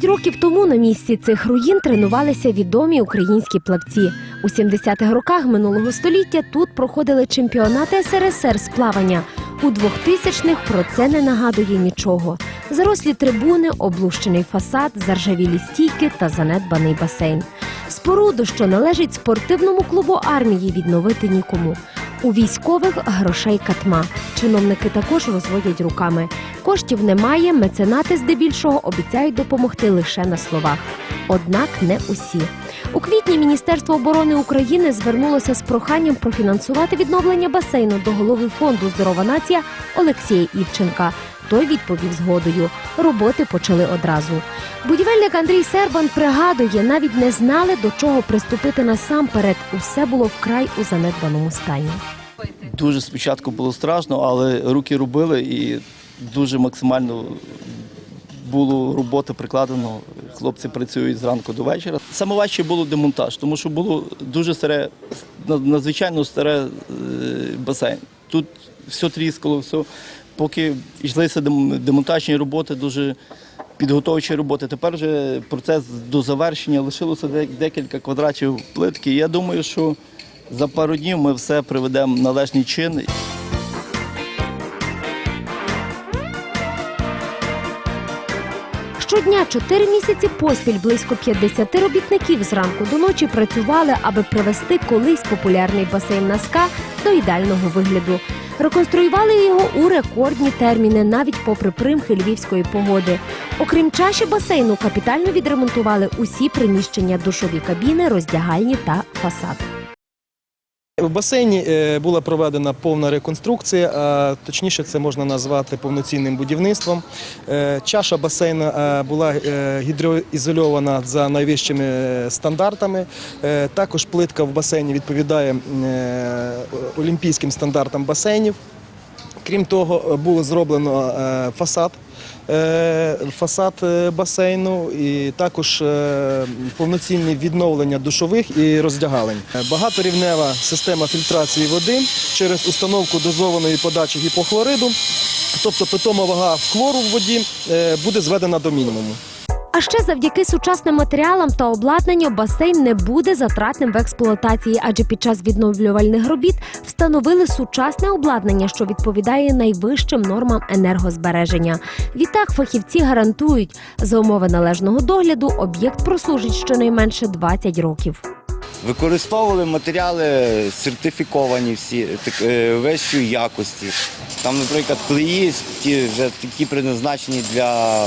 20 років тому на місці цих руїн тренувалися відомі українські плавці. У 70-х роках минулого століття тут проходили чемпіонати СРСР з плавання. У 2000-х про це не нагадує нічого. Зарослі трибуни, облущений фасад, заржавілі стійки та занедбаний басейн. Споруду, що належить спортивному клубу армії, відновити нікому. У військових грошей катма. Чиновники також розводять руками. Коштів немає, меценати здебільшого обіцяють допомогти лише на словах. Однак не усі. У квітні Міністерство оборони України звернулося з проханням профінансувати відновлення басейну до голови фонду Здорова нація Олексія Івченка. Той відповів згодою. Роботи почали одразу. Будівельник Андрій Сербан пригадує, навіть не знали до чого приступити насамперед. Усе було вкрай у занедбаному стані. Дуже спочатку було страшно, але руки робили і дуже максимально було роботи прикладено. Хлопці працюють зранку до вечора. Саме важче було демонтаж, тому що було дуже старе, надзвичайно старе е, басейн. Тут все тріскало, все. Поки йшлися дем- демонтажні роботи, дуже підготовчі роботи. Тепер вже процес до завершення лишилося декілька квадратів плитки. Я думаю, що за пару днів ми все приведемо в належний чин. Щодня чотири місяці поспіль близько 50 робітників зранку до ночі працювали, аби привести колись популярний басейн Наска до ідеального вигляду. Реконструювали його у рекордні терміни, навіть попри примхи львівської погоди. Окрім чаші басейну, капітально відремонтували усі приміщення, душові кабіни, роздягальні та фасад. В басейні е, була проведена повна реконструкція, а точніше це можна назвати повноцінним будівництвом. Е, Чаша басейну е, була гідроізольована за найвищими стандартами. Також плитка в басейні відповідає олімпійським стандартам басейнів. Крім того, було зроблено фасад. Е, Фасад е, басейну і також е, повноцінне відновлення душових і роздягалень. Багаторівнева система фільтрації води через установку дозованої подачі гіпохлориду, тобто питома вага хлору в воді буде зведена до мінімуму. Ще завдяки сучасним матеріалам та обладнанню басейн не буде затратним в експлуатації, адже під час відновлювальних робіт встановили сучасне обладнання, що відповідає найвищим нормам енергозбереження. Відтак фахівці гарантують, за умови належного догляду об'єкт прослужить щонайменше 20 років. Використовували матеріали сертифіковані всі так, е, вищої якості. Там, наприклад, клеї ті вже такі призначені для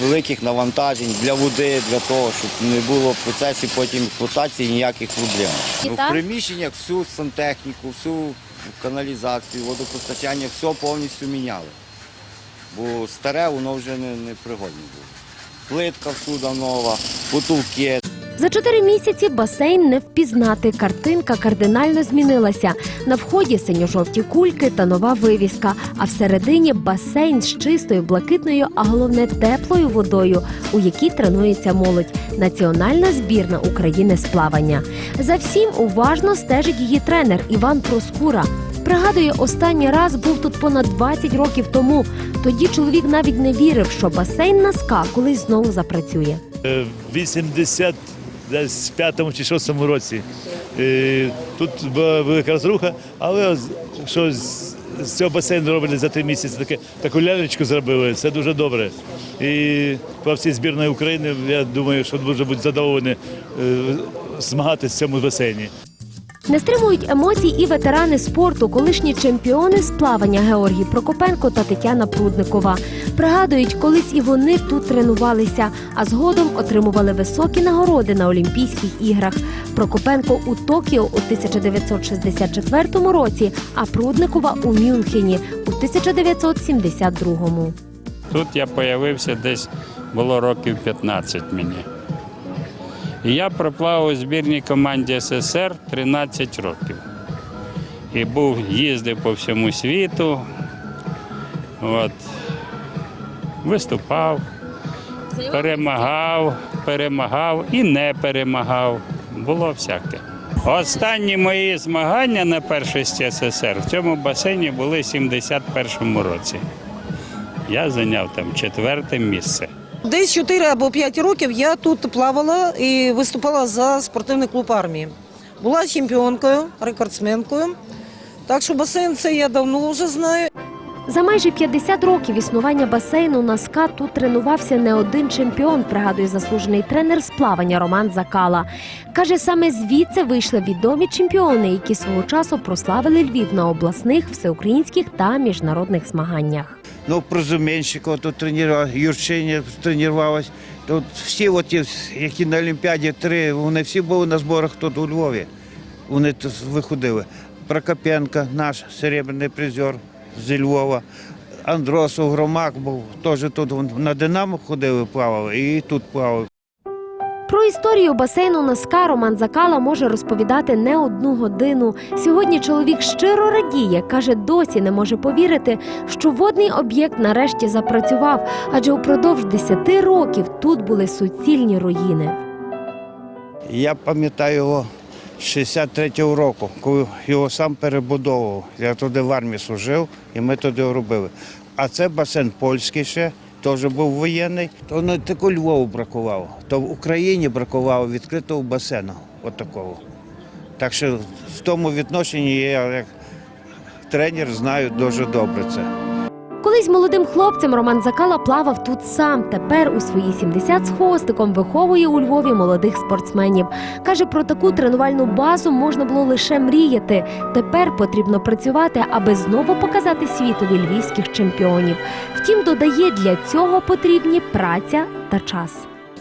великих навантажень, для води, для того, щоб не було в процесі потім експлуатації ніяких проблем. Ну, в приміщеннях всю сантехніку, всю каналізацію, водопостачання, все повністю міняли. Бо старе воно вже не, не пригодне було. Плитка всюди нова, потолки. За чотири місяці басейн не впізнати. Картинка кардинально змінилася. На вході синьо-жовті кульки та нова вивіска. А всередині басейн з чистою блакитною, а головне теплою водою, у якій тренується молодь. Національна збірна України з плавання. За всім уважно стежить її тренер Іван Проскура. Пригадує, останній раз був тут понад 20 років тому. Тоді чоловік навіть не вірив, що басейн на ска колись знову запрацює. Е, 80 десь п'ятому чи шостому році. І Тут була велика розруха, але що з цього басейну робили за три місяці, таке, таку лялечку зробили, це дуже добре. І по всій збірної України, я думаю, що дуже будуть задоволені е, змагатися в цьому басейні. Не стримують емоцій і ветерани спорту, колишні чемпіони з плавання Георгій Прокопенко та Тетяна Прудникова. Пригадують, колись і вони тут тренувалися, а згодом отримували високі нагороди на Олімпійських іграх. Прокопенко у Токіо у 1964 році, а Прудникова у Мюнхені у 1972. Тут я з'явився десь було років 15 мені. І я проплавав у збірній команді СССР 13 років. І був, їздив по всьому світу. От. Виступав, перемагав, перемагав і не перемагав. Було всяке. Останні мої змагання на першості СССР в цьому басейні були в 71-му році. Я зайняв там четверте місце. Десь 4 або 5 років я тут плавала і виступала за спортивний клуб армії. Була чемпіонкою, рекордсменкою. Так що басейн це я давно вже знаю. За майже 50 років існування басейну на СКА тут тренувався не один чемпіон, пригадує заслужений тренер з плавання Роман Закала. Каже, саме звідси вийшли відомі чемпіони, які свого часу прославили Львів на обласних, всеукраїнських та міжнародних змаганнях. Ну, Прозуменщикова тут тренував, Юрчиня тренувалась. Тут всі, от, які на Олімпіаді три, вони всі були на зборах тут у Львові. Вони тут виходили. Прокопенко, наш серебряний призер зі Львова. Андросов, Громак був теж тут на Динамо ходили, плавали і тут плавали. Про історію басейну на СКА Роман Закала може розповідати не одну годину. Сьогодні чоловік щиро радіє, каже, досі не може повірити, що водний об'єкт нарешті запрацював, адже упродовж 10 років тут були суцільні руїни. Я пам'ятаю його 63-го року, коли його сам перебудовував. Я туди в армії служив і ми туди робили. А це басейн польський ще, теж був воєнний. То не тільки Львову бракувало, то в Україні бракувало відкритого басейну. От. Так що в тому відношенні я як тренер знаю дуже добре це. Колись молодим хлопцем Роман Закала плавав тут сам. Тепер у свої 70 з хвостиком виховує у Львові молодих спортсменів. Каже, про таку тренувальну базу можна було лише мріяти. Тепер потрібно працювати, аби знову показати світові львівських чемпіонів. Втім, додає, для цього потрібні праця та час.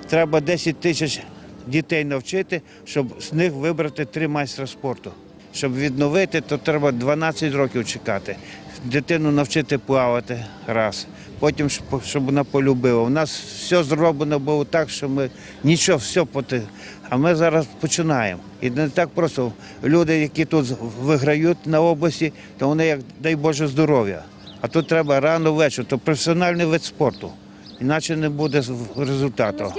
Треба 10 тисяч дітей навчити, щоб з них вибрати три майстра спорту. Щоб відновити, то треба 12 років чекати. Дитину навчити плавати раз. Потім, щоб- вона полюбила. У нас все зроблено було так, що ми нічого, все поти. А ми зараз починаємо. І не так просто люди, які тут виграють на області, то вони, як дай Боже, здоров'я. А тут треба рано ввечері, то професіональний вид спорту. Іначе не буде результату.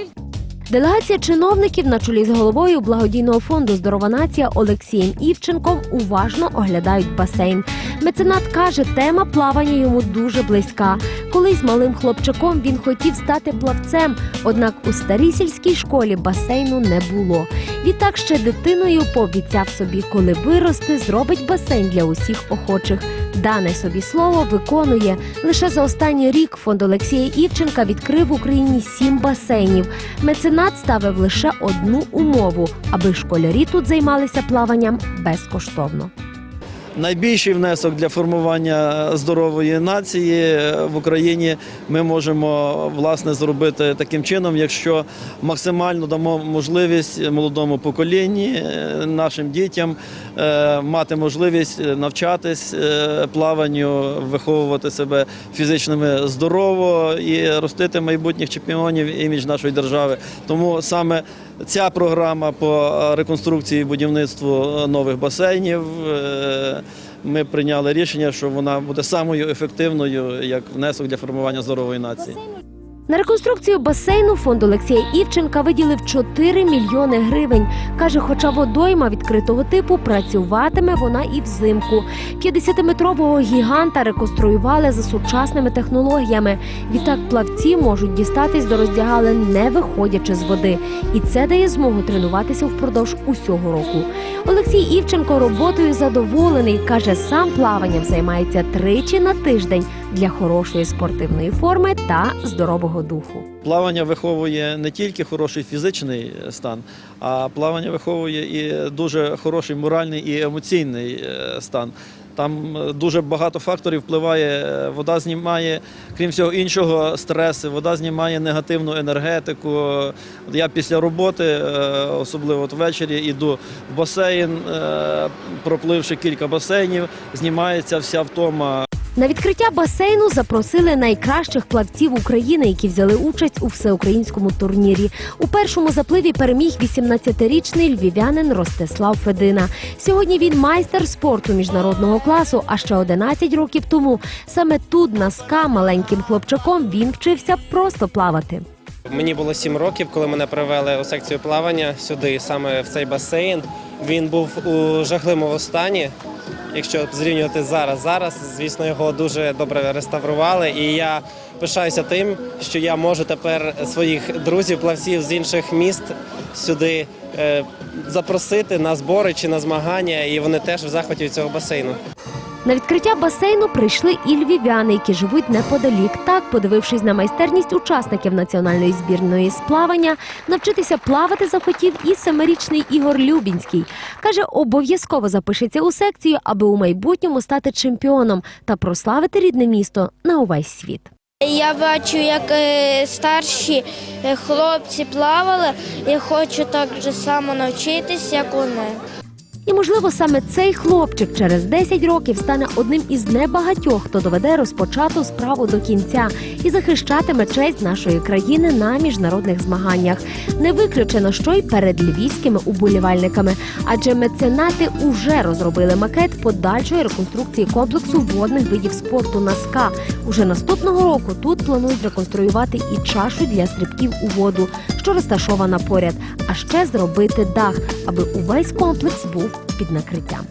Делегація чиновників на чолі з головою благодійного фонду Здорова нація Олексієм Івченком уважно оглядають басейн. Меценат каже, тема плавання йому дуже близька. Колись малим хлопчаком він хотів стати плавцем, однак у старій сільській школі басейну не було. Відтак ще дитиною пообіцяв собі, коли виросте, зробить басейн для усіх охочих. Дане собі слово виконує. Лише за останній рік фонд Олексія Івченка відкрив в Україні сім басейнів. Меценат ставив лише одну умову, аби школярі тут займалися плаванням безкоштовно. Найбільший внесок для формування здорової нації в Україні ми можемо власне зробити таким чином, якщо максимально дамо можливість молодому поколінні, е, нашим дітям е, мати можливість навчатись е, плаванню, виховувати себе фізичними здорово і ростити майбутніх чемпіонів імідж нашої держави. Тому саме ця програма по реконструкції будівництву нових басейнів. е, Ми прийняли рішення, що вона буде самою ефективною як внесок для формування здорової нації. На реконструкцію басейну фонд Олексія Івченка виділив 4 мільйони гривень. Каже, хоча водойма відкритого типу працюватиме вона і взимку. 50-метрового гіганта реконструювали за сучасними технологіями. Відтак плавці можуть дістатись до роздягалин, не виходячи з води. І це дає змогу тренуватися впродовж усього року. Олексій Івченко роботою задоволений. каже, сам плаванням займається тричі на тиждень для хорошої спортивної форми та здорового духу. Плавання виховує не тільки хороший фізичний стан, а плавання виховує і дуже хороший моральний і емоційний е, стан. Там е, дуже багато факторів впливає. Е, Вода знімає, крім всього іншого, стреси, вода знімає негативну енергетику. Я після роботи, особливо от ввечері, йду в басейн, пропливши кілька басейнів, знімається вся втома. На відкриття басейну запросили найкращих плавців України, які взяли участь у всеукраїнському турнірі. У першому запливі переміг 18-річний львів'янин Ростислав Федина. Сьогодні він майстер спорту міжнародного класу. А ще 11 років тому саме тут на СКА маленьким хлопчаком він вчився просто плавати. Мені було 7 років, коли мене привели у секцію плавання сюди, саме в цей басейн. Він був у жахливому стані. Якщо зрівнювати зараз, зараз, звісно, його дуже добре реставрували. І я пишаюся тим, що я можу тепер своїх друзів, плавців з інших міст сюди е, запросити на збори чи на змагання, і вони теж в захваті цього басейну. На відкриття басейну прийшли і львів'яни, які живуть неподалік. Так, подивившись на майстерність учасників національної збірної з плавання, навчитися плавати захотів і семирічний Ігор Любінський. Каже, обов'язково запишеться у секцію, аби у майбутньому стати чемпіоном та прославити рідне місто на увесь світ. Я бачу, як е, старші е, хлопці плавали, і хочу так же само навчитись, як вони. І, можливо, саме цей хлопчик через 10 років стане одним із небагатьох, хто доведе розпочату справу до кінця і захищатиме честь нашої країни на міжнародних змаганнях. Не виключено, що й перед львівськими уболівальниками, адже меценати уже розробили макет подальшої реконструкції комплексу водних видів спорту на СКА. Уже наступного року тут планують реконструювати і чашу для стрибків у воду, що розташована поряд, а ще зробити дах, аби увесь комплекс був під накриттям.